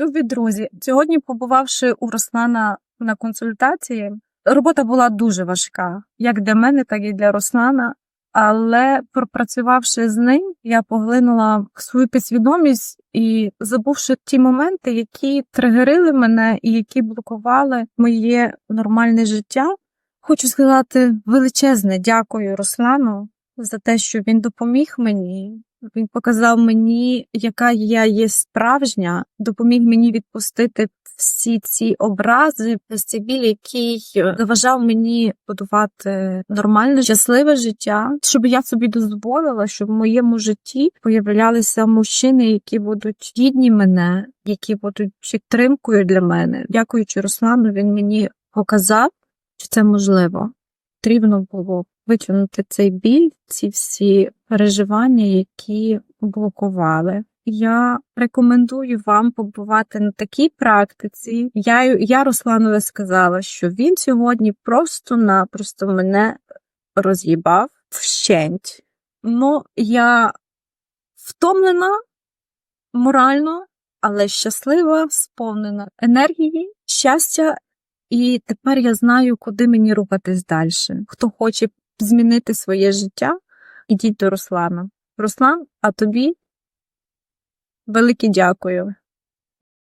Любі друзі, сьогодні, побувавши у Руслана на консультації, робота була дуже важка, як для мене, так і для Руслана. Але пропрацювавши з ним, я поглинула свою підсвідомість і забувши ті моменти, які тригерили мене і які блокували моє нормальне життя. Хочу сказати величезне дякую Руслану за те, що він допоміг мені. Він показав мені, яка я є справжня, допоміг мені відпустити всі ці образи, цей біль, який заважав мені будувати нормальне, щасливе життя, щоб я собі дозволила, щоб в моєму житті появлялися мужчини, які будуть гідні мене, які будуть підтримкою для мене. Дякуючи Руслану, він мені показав, що це можливо. Потрібно було витягнути цей біль, ці всі переживання, які блокували. Я рекомендую вам побувати на такій практиці. Я, я Русланові сказала, що він сьогодні просто-напросто мене роз'їбав вщент. Ну, я втомлена морально, але щаслива, сповнена енергії, щастя і тепер я знаю, куди мені рухатись далі. Хто хоче змінити своє життя, ідіть до Руслана. Руслан, а тобі велике дякую.